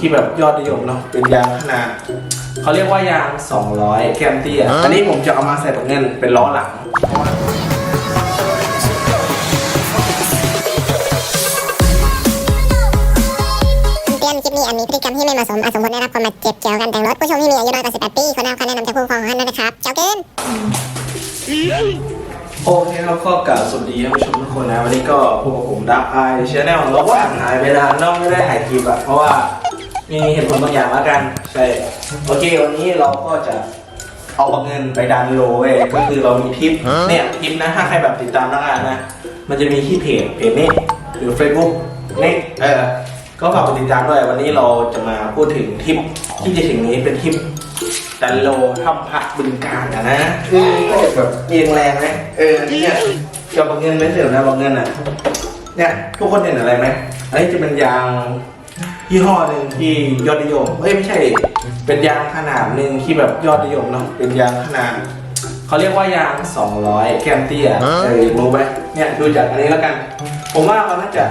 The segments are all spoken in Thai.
ที่แบบยอดนิยมเนาะเป็นยางขนาดเขาเรียกว่ายาง 200แคมเตียอันนี้ผมจะเอามาใส่ตรงเงินเป็นล้อหลังคำเตือนคลิปนี้อาจมีพฤติกรรมที่ไม่เหมาะสมอาจสมควรได้รับความบาดเจ็บเกี่ยวกับการแต่งรถผู้ชมที่มีอายุน้อยกว่า18ปีควรได้รับคำแนะนำจากผู้ปกครองของท่านด้วยนะครับเจ้าเกินโอเคครับก็กล่าวสวัสดีท่านผู้ชมทุกคนนะ วันนี้ก็พบกับผมดับไอชแนลเราก็อ่านหายไปนานเนอกไม่ได้ถ่ายคลิปอะเพราะว่า มีเหตุผลบางอย่างแล้วกัน ใช่ โอเค วันนี้เราก็จะเอาเงินไปดันโลเว้ยก็คือเรามีทริป เนี่ยทริปนะถ้าใครแบบติดตามนักงานนะ มันจะมีที่เพจเพจนี้หรือ Facebook นี่เออ ก็ฝากไปติดตามด้วย วันนี้เราจะมาพูดถึงทริปที่จะถึงนี้เป็นทริปดันโลถ้ำพระบึงการอะนะคือก็จะแบบเอียงแรงไหมเออเนี่ยเกี่ยวกับเงินไม่เสียนะบางเงินอะ เนี่ยทุกคนเห็นอะไรไหมอันนี้จะเป็นยาง ยี่ห้อหนึ่งที่ยอดนิยมเอ้ยไม่ใช่ดิเป็นยางขนาดหนึ่งที่แบบยอดนิยมเนาะเป็นยางขนาดเขาเรียกว่ายาง 200แคมเตียเออรู้ไหมเนี่ยดูจากอันนี้แล้วกัน ผมว่าเขาน่าจะ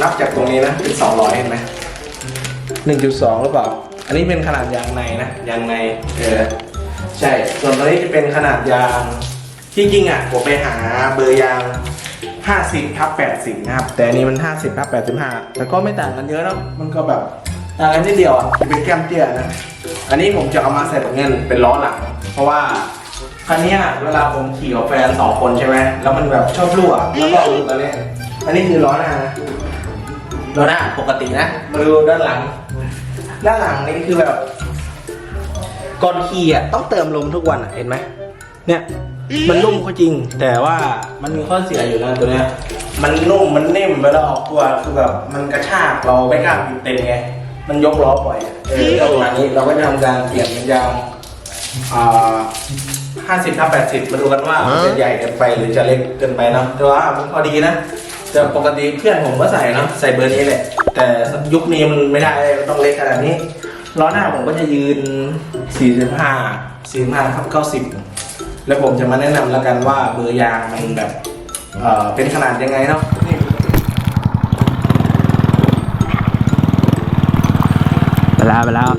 นับจากตรงนี้นะเป็น 200 เห็นไหม1.2หรือเปล่า อันนี้เป็นขนาดยางในนะยางในเออใช่ส่วนตัวนี้จะเป็นขนาดยางที่จริงอะผมไปหาเบอร์ยาง 50ทับ80 นะครับ แต่อันนี้มัน 50ทับ85 แต่ก็ไม่ต่างกันเยอะเนอะมันก็แบบต่างกันนิดเดียวอะจะเป็นแก้มเตี้ยนะ อันนี้ผมจะเอามาใส่ตรงเงินเป็นล้อหลัง เพราะว่าคันเนี้ยเวลาผมขี่กับแฟนสองคนใช่ไหมแล้วมันแบบชอบรั่วแล้วก็ดูตอนนี้อันนี้คือล้อหน้านะล้อหน้าปกตินะ มาดูด้านหลัง ด้านหลังนี่คือแบบก่อนขี่อะต้องเติมลมทุกวันอะเห็นไหมเนี่ย มันนุ่มก็จริง แต่ว่ามันมีข้อเสียอยู่นะตัวเนี้ย มันนุ่มมันนิ่มเวลาออกตัวคือแบบมันกระชากเราไม่กล้าบิดเต็มไง มันยกล้อบ่อยอะเออแล้วประมาณนี้เราก็จะทำการเปลี่ยนเป็นยางอ่าห้าสิบทับแปดสิบมาดูกันว่ามันจะใหญ่เกินไปหรือจะเล็กเกินไปนะแต่ว่ามันพอดีนะแต่ปกติเพื่อนผมก็ใส่เนาะใส่เบอร์นี้แหละ แต่ยุคนี้มันไม่ได้เลยมันต้องเล็กขนาดนี้ล้อหน้าผมก็จะยืน 45 45ทับ90 แล้วผมจะมาแนะนำแล้วกันว่าเบอร์ยางมันแบบเอ่อเป็นขนาดยังไงเนาะนี่ไปแล้วไปแล้ว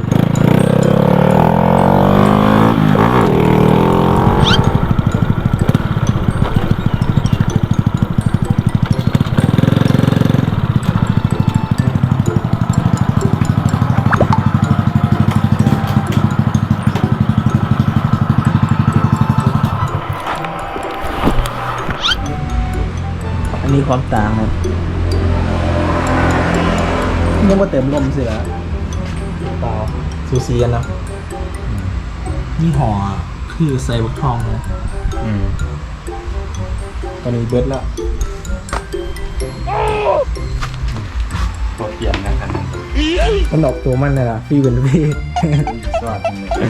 ความต่างครับยังมาเติมลมเสือเปล่าซูซีกันเนาะยี่ห้อคือใส่บักทองเลยอืมตอนนี้เบิร์ดแล้วตัวเปลี่ยนนะครับมันออกตัวมันเลยล่ะ พี่เป็นพี่สวัสดีเลย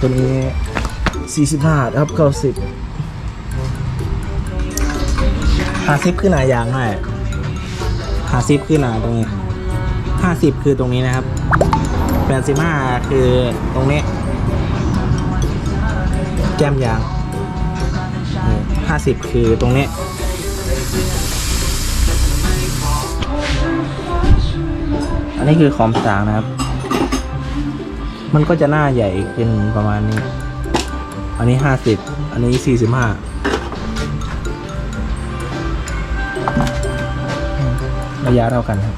ตัวนี้ สี่สิบห้าครับเก้าสิบห้าสิบคือหนายางให้ห้าสิบคือหนาตรงนี้ห้าสิบคือตรงนี้นะครับแปดสิบห้าคือตรงนี้ แก้มยางห้าสิบคือตรงนี้อันนี้คือคอมต่างนะครับ มันก็จะหน้าใหญ่ขึ้นประมาณนี้ อันนี้ห้าสิบอันนี้สี่สิบห้าระยะเท่ากันครับ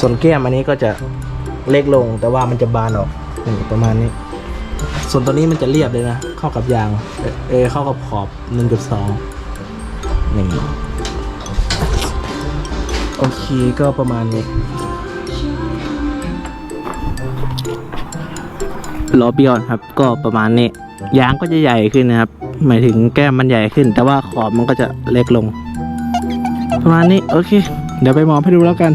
ส่วนแก้มอันนี้ก็จะเล็กลงแต่ว่ามันจะบานออกนี่ประมาณนี้ ส่วนตัวนี้มันจะเรียบเลยนะ เข้ากับยาง เอเออเข้ากับขอบหนึ่งจุดสองนี่โอเคก็ประมาณนี้ ล้อเปียอนครับ ก็ประมาณนี้ยางก็จะใหญ่ขึ้นนะครับ หมายถึงแก้มมันใหญ่ขึ้น แต่ว่าขอบมันก็จะเล็กลง ประมาณนี้โอเค เดี๋ยวไปมองให้ดูแล้วกัน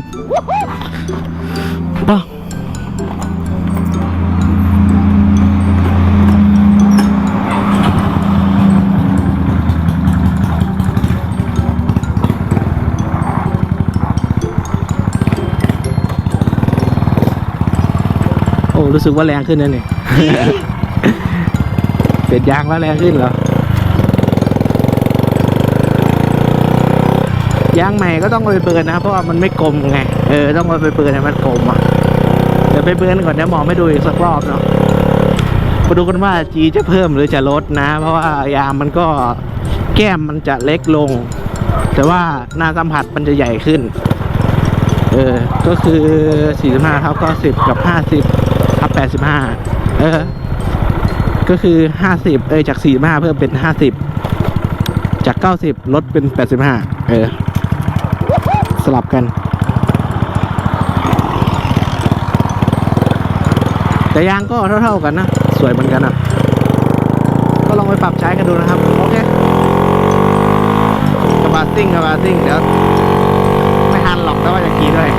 รู้สึกว่าแรงขึ้นนะเนี่ยโอเคเปลี่ยนยางแล้วแรงขึ้นเหรอยางใหม่ก็ต้องเอาไปเบิร์นนะ เพราะว่ามันไม่กลมไง เออ ต้องเอาไปเบิร์นให้มันกลมอะ เดี๋ยวไปเบิร์นก่อนเดี๋ยวหมอไม่ดูอีกสักรอบเนาะมาดูกันว่าจีจะเพิ่มหรือจะลดนะ เพราะว่ายางมันก็แก้มมันจะเล็กลง แต่ว่าหน้าสัมผัสมันจะใหญ่ขึ้น เออ ก็คือ 45เท่าก็10 กับ 50 ทับ85เออ ก็คือ50เออจาก45เพิ่มเป็น50จาก90ลดเป็น85เออ สลับกัน แต่ยางก็เท่าๆกันนะ สวยเหมือนกันอะ ก็ลองไปปรับใช้กันดูนะครับ โอเคกระบะซิ่งกระบะซิ่งเดี๋ยวไม่ทันหรอกแต่ว่าจะขี่ด้วย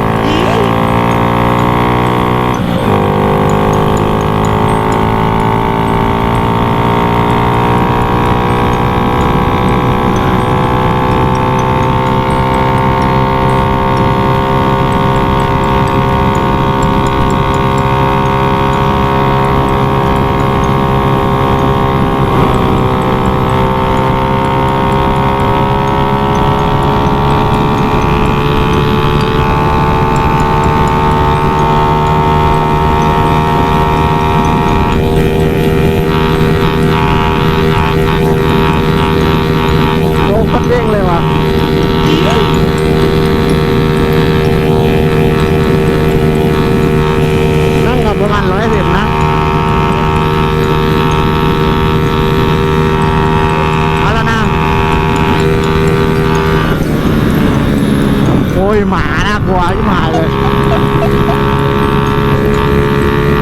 ยหมาน่ากลัวที่หมาเลย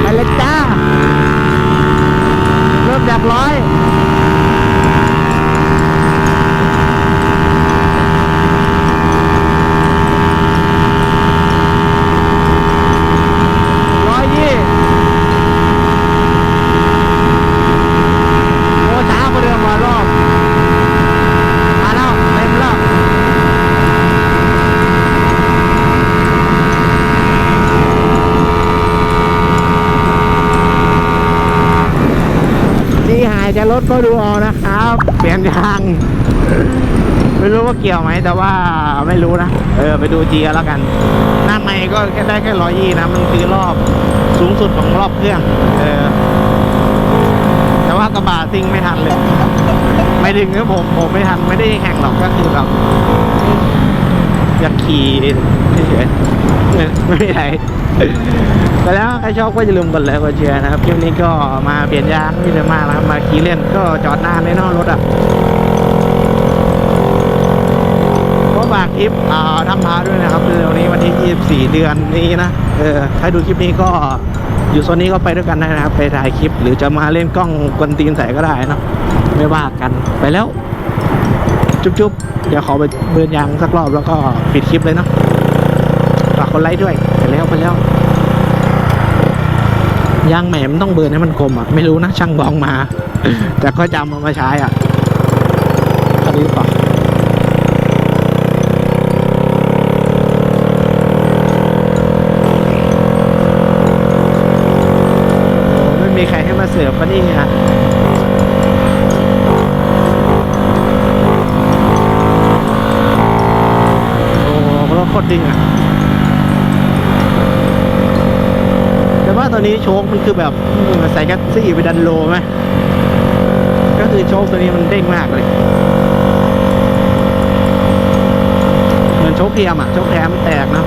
ไปเลยจ้า เริ่มจากร้อย ร้อยยี่โอ้ช้ากว่าเดิมมารอบมาแล้วเต็มแล้วนี่ หายจะลดก็ดูเอานะครับ เปลี่ยนยาง ไม่รู้ว่าเกี่ยวไหมแต่ว่าไม่รู้นะ เออไปดูจีแล้วกัน หน้าไม่ก็แค่ได้แค่ร้อยยี่นะ มันคือรอบสูงสุดของรอบเครื่อง เออ แต่ว่ากระบะซิ่งไม่ทันเลย ไม่ถึงนะผม ผมไม่ทัน ไม่ได้แข่งหรอกก็คือแบบอยากขี่เฉย ไม่มีอะไรแต่แล้วใครชอบก็อย่าลืมกดไลค์กดแชร์นะครับคลิปนี้ก็มาเปลี่ยนยางไม่ได้มากนะครับมาขี่เล่นก็จอดนานเลยเนอกรถอะก็ฝากคลิปอ่าทำพาด้วยนะครับเร็วนี้วันที่ 24 เดือนนี้นะเออใครดูคลิปนี้ก็อยู่โซนนี้ก็ไปด้วยกันได้นะครับไปถ่ายคลิป หรือจะมาเล่นกล้องกวนตีนใส่ก็ได้เนะไม่ว่ากันไปแล้ว จุ๊บๆเดี๋ยวขอไปเบิร์นยางสักรอบแล้วก็ปิดคลิปเลยเนาะ ฝากคนไลค์ด้วยไปแล้วไปแล้วยางแหมมันต้องเบิร์นให้มันกลมอะ ไม่รู้นะช่างบองมา แต่ก็จำเอามาใช้อะคันนี้หรือเปล่าไม่มีใครให้มาเสิร์ฟก็นี่ไงโอ้โหรถโคตรดิ่งอะ นี้โชคมันคือแบบใส่แคสซี่ไปดันโลไหมก็คือโชคตัวนี้มันเด้งมากเลย เหมือนโชคเทียมอะโชคแถมมันแตกนะ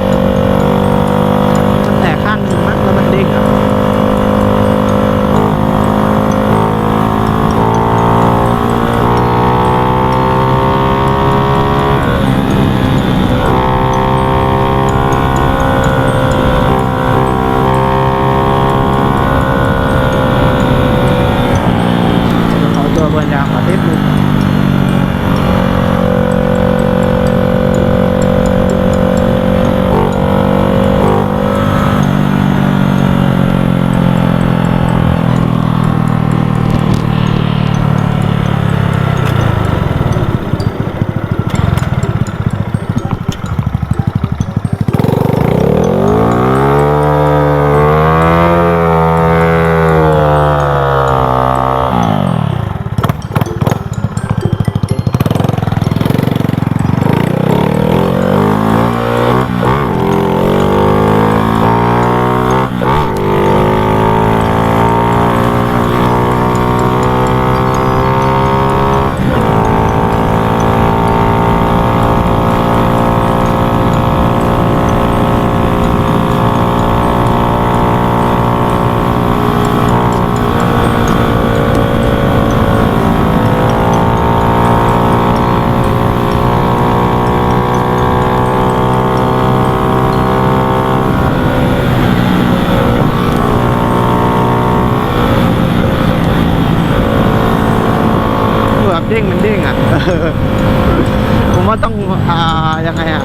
ผมว่าต้องอ่ายังไงอะ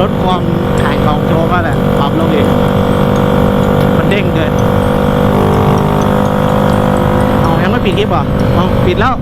ลดความขายของโช๊กก็แหละปรับลงอีกมันเด้งเกินเอายังไม่ปิดคลิปเอเอปิดแล้ว